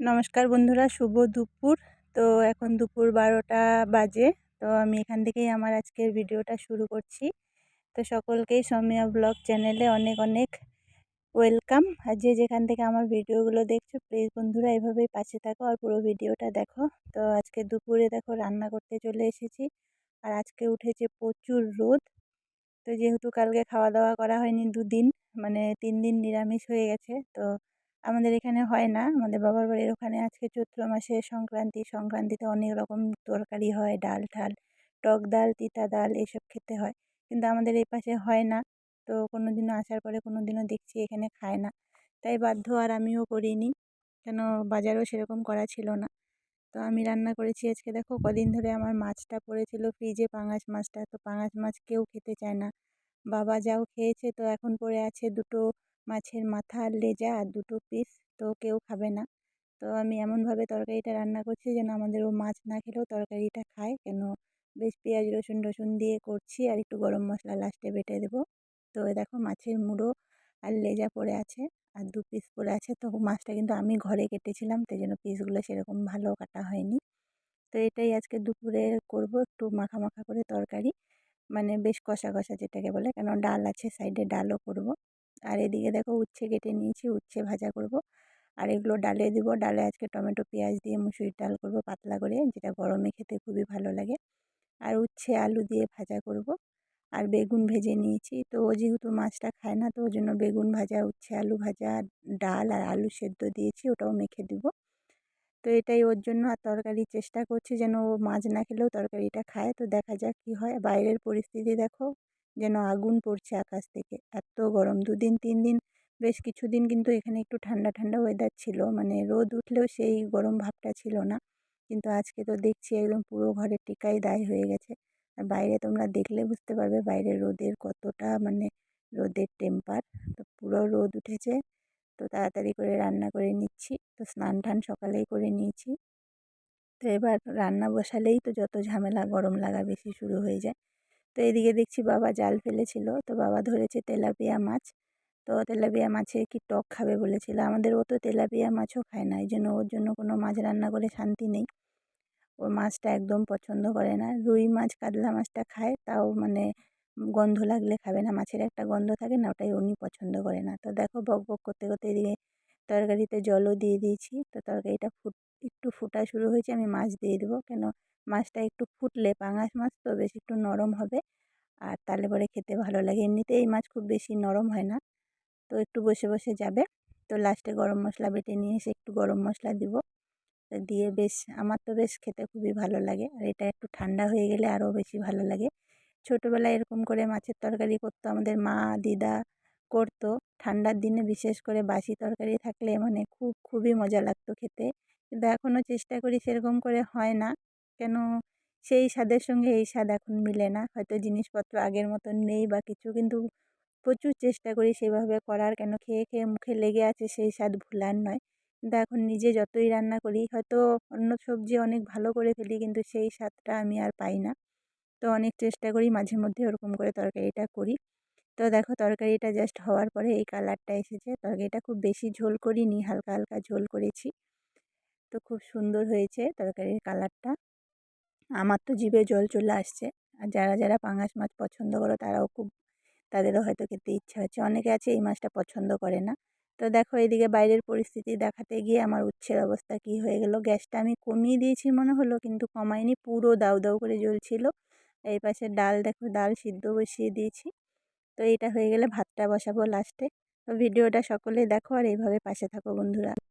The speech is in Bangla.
নমস্কার বন্ধুরা, শুভ দুপুর। তো এখন দুপুর বারোটা বাজে, তো আমি এখান থেকেই আমার আজকের ভিডিওটা শুরু করছি। তো সকলকেই সৌমিয়া ব্লগ চ্যানেলে অনেক অনেক ওয়েলকাম। আর যে যেখান থেকে আমার ভিডিওগুলো দেখছ, প্লিজ বন্ধুরা এভাবেই পাশে থাকো আর পুরো ভিডিওটা দেখো। তো আজকে দুপুরে দেখো রান্না করতে চলে এসেছি, আর আজকে উঠেছে প্রচুর রোদ। তো যেহেতু কালকে খাওয়া দাওয়া করা হয়নি দুদিন মানে তিন দিন নিরামিষ হয়ে গেছে, তো আমাদের এখানে হয় না। আমাদের বাবার বাড়ির ওখানে আজকে চৈত্র মাসে সংক্রান্তি। সংক্রান্তিতে অনেক রকম তরকারি হয়, ডাল ঠাল, টক ডাল, তিতা ডাল এসব খেতে হয়। কিন্তু আমাদের এই পাশে হয় না। তো কোনো দিনও আসার পরে কোনো দিনও দেখছি এখানে খায় না। তাই বাধ্য আর আমিও করিনি। কেন বাজারও সেরকম করা ছিল না। তো আমি রান্না করেছি আজকে দেখো, কদিন ধরে আমার মাছটা পড়েছিল ফ্রিজে পাঙাশ মাছটা। তো পাঙাশ মাছ কেউ খেতে চায় না। বাবা যাও খেয়েছে, তো এখন পড়ে আছে দুটো মাছের মাথা আর লেজা আর দুটো পিস তো কেউ খাবে না। তো আমি এমনভাবে তরকারিটা রান্না করছি যেন আমাদের ও মাছ না খেলেও তরকারিটা খায়। কেন বেশ পেঁয়াজ, রসুন রসুন দিয়ে করছি আর একটু গরম মশলা লাস্টে বেটে দেবো। তো দেখো মাছের মুড়ো আর লেজা পড়ে আছে আর দু পিস পড়ে আছে। তো মাছটা কিন্তু আমি ঘরে কেটেছিলাম তাই জন্য পিসগুলো সেরকম ভালো কাটা হয়নি। তো এটাই আজকে দুপুরে করব একটু মাখা মাখা করে তরকারি। মানে বেশ কষা কষা যেটাকে বলে, কেন ডাল আছে সাইডে ডালও করব। আর এদিকে দেখো উচ্ছে কেটে নিয়েছি, উচ্ছে ভাজা করব। আর এগুলো ডালে দিব, ডালে আজকে টমেটো, পেঁয়াজ দিয়ে মুসুরির ডাল করব পাতলা করে, যেটা গরমে খেতে খুবই ভালো লাগে। আর উচ্ছে আলু দিয়ে ভাজা করব। আর বেগুন ভেজে নিয়েছি। তো ও যেহেতু মাছটা খায় না, তো ওই জন্য বেগুন ভাজা, উচ্ছে আলু ভাজা, ডাল আর আলু সেদ্ধ দিয়েছি, ওটাও মেখে দিব। তো এটাই ওর জন্য। আর তরকারি চেষ্টা করছি যেন ও মাছ না খেলেও তরকারিটা খায়। তো দেখা যাক কী হয়। বাইরের পরিস্থিতি দেখো। যেন আগুন পড়ছে আকাশ থেকে। এত গরম। দুদিন, তিন দিন, বেশ কিছুদিন কিন্তু এখানে একটু ঠান্ডা ঠান্ডা ওয়েদার ছিল। মানে রোদ উঠলেও সেই গরম ভাবটা ছিল না। কিন্তু আজকে তো দেখছি একদম পুরো ঘরে টিকাই দায় হয়ে গেছে। আর বাইরে তোমরা দেখলে বুঝতে পারবে বাইরে রোদের কতটা মানে রোদের টেম্পার তো পুরো রোদ উঠেছে। তো তাড়াতাড়ি করে রান্না করে নিচ্ছি। তো স্নান টান সকালেই করে নিয়েছি। তো এবার রান্না বসালেই তো যত ঝামেলা গরম লাগা বেশি শুরু হয়ে যায়। তো এদিকে দেখছি বাবা জাল ফেলেছিল। তো বাবা ধরেছে তেলাপিয়া মাছ। তো তেলাপিয়া মাছে কি টক খাবে বলেছিল। আমাদের ও তো তেলাপিয়া মাছও খায় না। এই জন্য ওর জন্য কোনো মাছ রান্না করে শান্তি নেই। ও মাছটা একদম পছন্দ করে না। রুই মাছ, কাতলা মাছটা খায়। তাও মানে গন্ধ লাগলে খাবে না। মাছের একটা গন্ধ থাকে না, ওটাই উনি পছন্দ করে না। তো দেখো বক বক করতে করতে এদিকে তরকারিতে জলও দিয়ে দিয়েছি। তো তরকারিটা ফুট, একটু ফোটা শুরু হয়েছে, আমি মাছ দিয়ে দেবো। কেন মাছটা একটু ফুটলে পাঙাশ মাছ তো বেশ একটু নরম হবে। আর তাহলে পরে খেতে ভালো লাগে। এমনিতে এই মাছ খুব বেশি নরম হয় না। তো একটু বসে বসে যাবে। তো লাস্টে গরম মশলা বেটে নিয়ে এসে একটু গরম মশলা দিব। দিয়ে বেশ, আমার তো বেশ খেতে খুবই ভালো লাগে। আর এটা একটু ঠান্ডা হয়ে গেলে আরও বেশি ভালো লাগে। ছোটোবেলায় এরকম করে মাছের তরকারি করতো আমাদের মা, দিদা করতো। ঠান্ডার দিনে বিশেষ করে বাসি তরকারি থাকলে মানে খুব, খুবই মজা লাগতো খেতে। কিন্তু এখনও চেষ্টা করি সেরকম করে হয় না। কেন সেই স্বাদের সঙ্গে এই স্বাদ এখন মিলে না। হয়তো জিনিসপত্র আগের মতন নেই বা কিছু, কিন্তু প্রচুর চেষ্টা করি সেভাবে করার। কেন খেয়ে খেয়ে মুখে লেগে আছে সেই স্বাদ ভুলার নয়। কিন্তু এখন নিজে যতই রান্না করি, হয়তো অন্য সবজি অনেক ভালো করে ফেলি, কিন্তু সেই স্বাদটা আমি আর পাই না। তো অনেক চেষ্টা করি মাঝে মধ্যে ওরকম করে তরকারিটা করি। তো দেখো তরকারিটা জাস্ট হওয়ার পরে এই কালারটা এসেছে। তরকারিটা খুব বেশি ঝোল করিনি, হালকা হালকা ঝোল করেছি। তো খুব সুন্দর হয়েছে তরকারির কালারটা আমার তো জিভে জল চলে আসছে। আর যারা যারা পাঙাশ মাছ পছন্দ করো তারাও খুব, তাদেরও হয়তো খেতে ইচ্ছা হচ্ছে। অনেকে আছে এই মাছটা পছন্দ করে না। তো দেখো এদিকে বাইরের পরিস্থিতি দেখাতে গিয়ে আমার উচ্ছের অবস্থা কি হয়ে গেল। গ্যাসটা আমি কমিয়ে দিয়েছি মনে হলো, কিন্তু কমাইনি পুরো দাউ দাউ করে জ্বলছিল। এই পাশে ডাল দেখো, ডাল সিদ্ধ বসিয়ে দিয়েছি। তো এটা হয়ে গেলে ভাতটা বসাবো লাস্টে ভিডিওটা সকলেই দেখো আর এইভাবে পাশে থাকো বন্ধুরা।